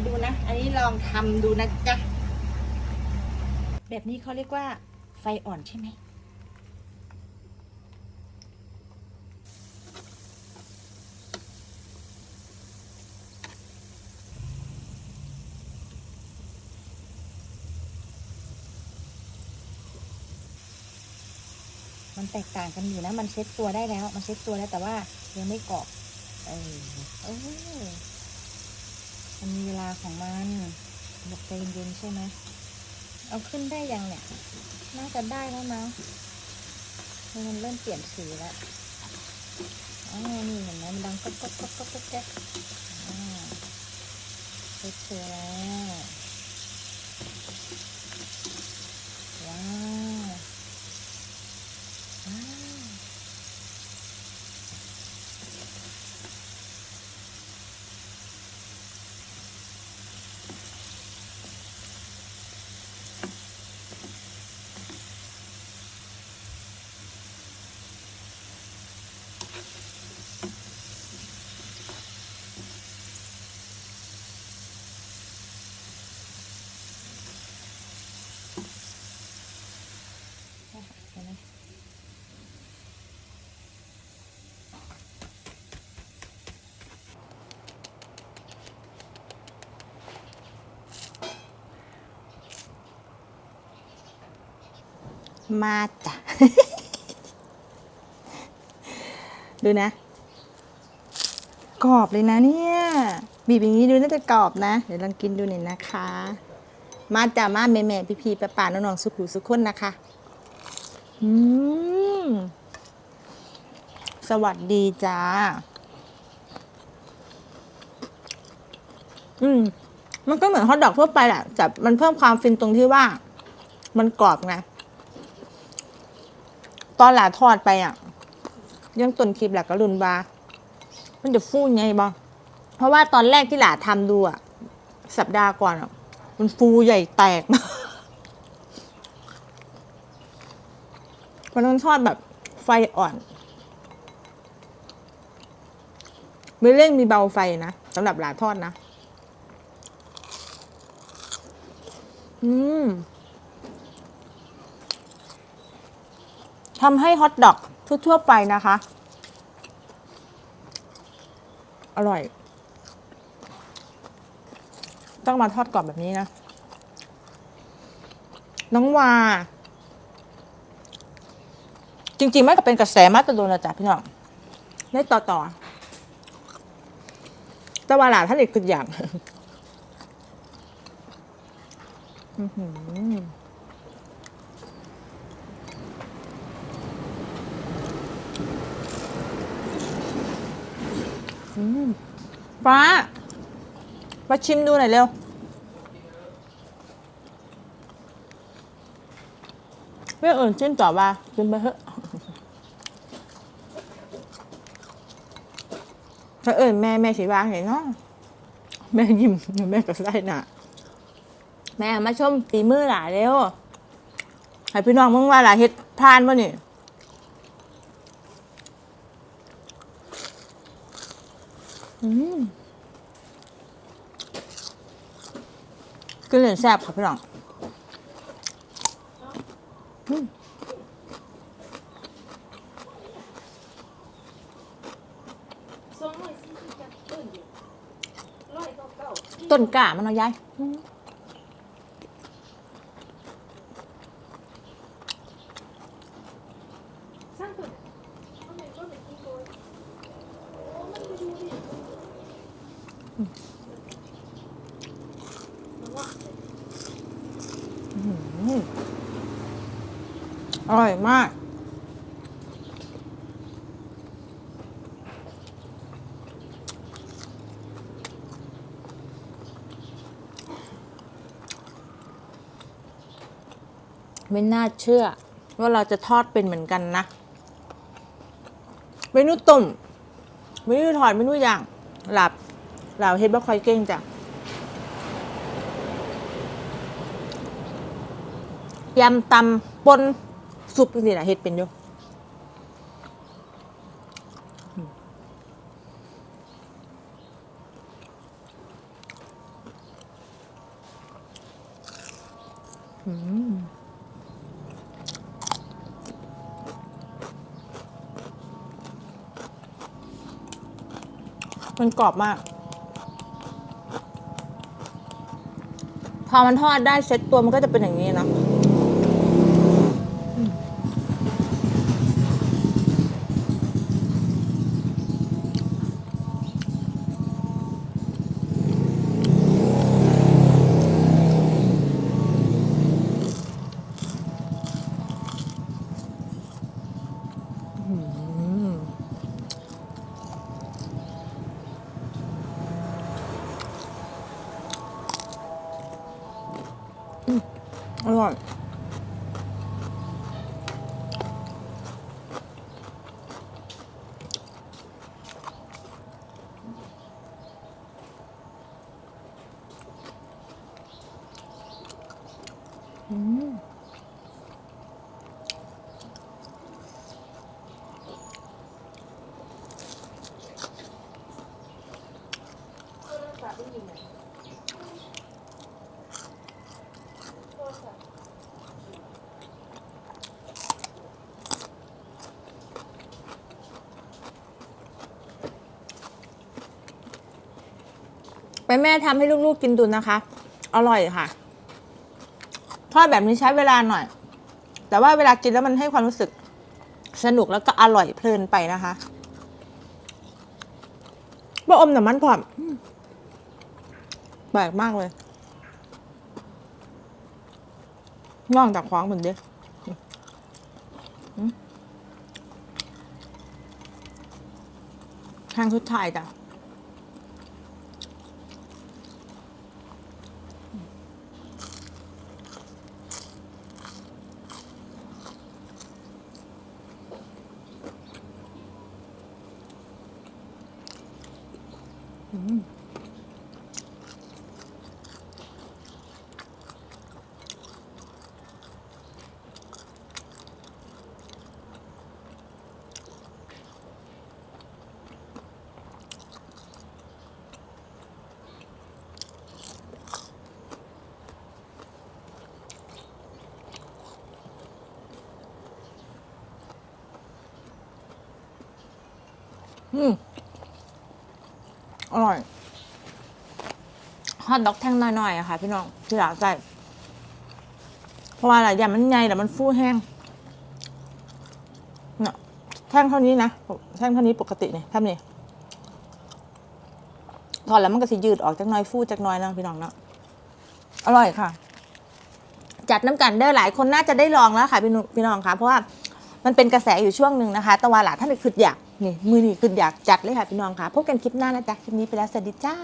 มาดูนะ อันนี้ลองทำดูนะจ๊ะ แบบนี้เขาเรียกว่าไฟอ่อนใช่ไหม มันแตกต่างกันอยู่นะ มันเซ็ตตัวได้แล้ว มันเซ็ตตัวแล้วแต่ว่ายังไม่กรอบ เออเออ มันมีเวลาของมันบอกใจเย็นๆใช่ไหมเอาขึ้นได้ยังเนี่ย น่าจะได้แล้วมั้งเพราะมันเริ่มเปลี่ยนสีแล้วอ๋อนี่เห็นไหมมันดังก๊อกก๊อกก๊อกก๊อกก๊อกแก๊กอ่าเซ็ตตัวแล้วว้าวว้าว เห็นไหม มาจ้ะ ดูนะ กรอบเลยนะเนี่ยบีบอย่างนี้ดูน่าจะกรอบนะ เดี๋ยวลองกินดูหน่อยนะคะ มาจ้ะมาแม่แม่พี่พี่ป้าป่าน้องๆสุขุสุขคนนะคะ อืมสวัสดีจ้า อืม มันก็เหมือนฮอทดอกทั่วไปแหละแต่มันเพิ่มความฟินตรงที่ว่า มันกรอบไง ตอนหลาทอดไปอะยังต้นคลิปแหละก็รุนบามันจะฟูไงบ้างเพราะว่าตอนแรกที่หลาทำดูอะ สัปดาห์ก่อนอะ มันฟูใหญ่แตกมันต้องทอดแบบไฟอ่อนไม่เร่งมีเบาไฟนะสำหรับหลาทอดนะ อืม ทำให้ฮอทดอกทั่วๆไปนะคะ อร่อย ต้องมาทอดกรอบแบบนี้นะ น้องวา จริงๆมันก็เป็นกระแสมาตะโดนและจ้ะพี่น้องได้ต่อต่อต่ว่าหลานท่านอีกคืออย่าง อื้อหือ อืมฟ้า มาชิมดูหน่อยเร็ว เรื่องอื่นจิ้มต่อว่าจิ้มไปเถอะถ้าเอิญแม่แม่สีวางเห็นเนาะแม่ยิ้มแม่ก็ได้น่ะ แม่มาชมฝีมือหลาเร็วให้พี่น้องมึงว่าหลาเฮ็ดพลานบ่นี่อืม กินเหลืองแซ่บค่ะพี่น้องต้นกล้ามันเอายาย อร่อยมาก ไม่น่าเชื่อ ว่าเราจะทอดเป็นเหมือนกันนะเมนูต้มเมนูทอดเมนูอย่าง หลับ หลับเฮ็ดบ่ค่อยเก่งจ้ะ ยำตำปนซุปนี่แหละเฮ็ดเป็นอยู่มันกรอบมาก พอมันทอดได้เซ็ตตัวมันก็จะเป็นอย่างนี้นะ ร่อย ไปแม่ทำให้ลูกๆกินดูนะคะ อร่อยค่ะ ทอดแบบนี้ใช้เวลาหน่อย แต่ว่าเวลากินแล้วมันให้ความรู้สึกสนุกแล้วก็อร่อยเพลินไปนะคะบะอมแต่มันผอมแปลกมากเลยน่องจากขวางเหมือนเดิมทางชุดไทายจ้ะ อืมอ ร่อยฮอทดอกแท่งน้อยๆอะค่ะ พี่น้องที่หลาใส่เพราะว่าอะไรอย่างมันใหญ่แต่มันฟูแห้งเนี่ยแท่งเท่านี้นะแท่งเท่านี้ปกติเนี่ยทำนี่ทอดแล้วมันก็สิยืดออกจากน้อยฟูจากน้อยนะพี่น้องเนาะอร่อยค่ะ จัดน้ำกันเด้อหลายคนน่าจะได้ลองแล้วค่ะพี่นุพี่น้องค่ะ เพราะว่ามันเป็นกระแสอยู่ช่วงหนึ่งนะคะ แตะวันหลาท่านคืออยาก นี่มือนี่คืออยากจัดเลยค่ะพี่น้องค่ะพบกันคลิปหน้านะจ๊ะคลิปนี้ไปแล้วสวัสดีจ้า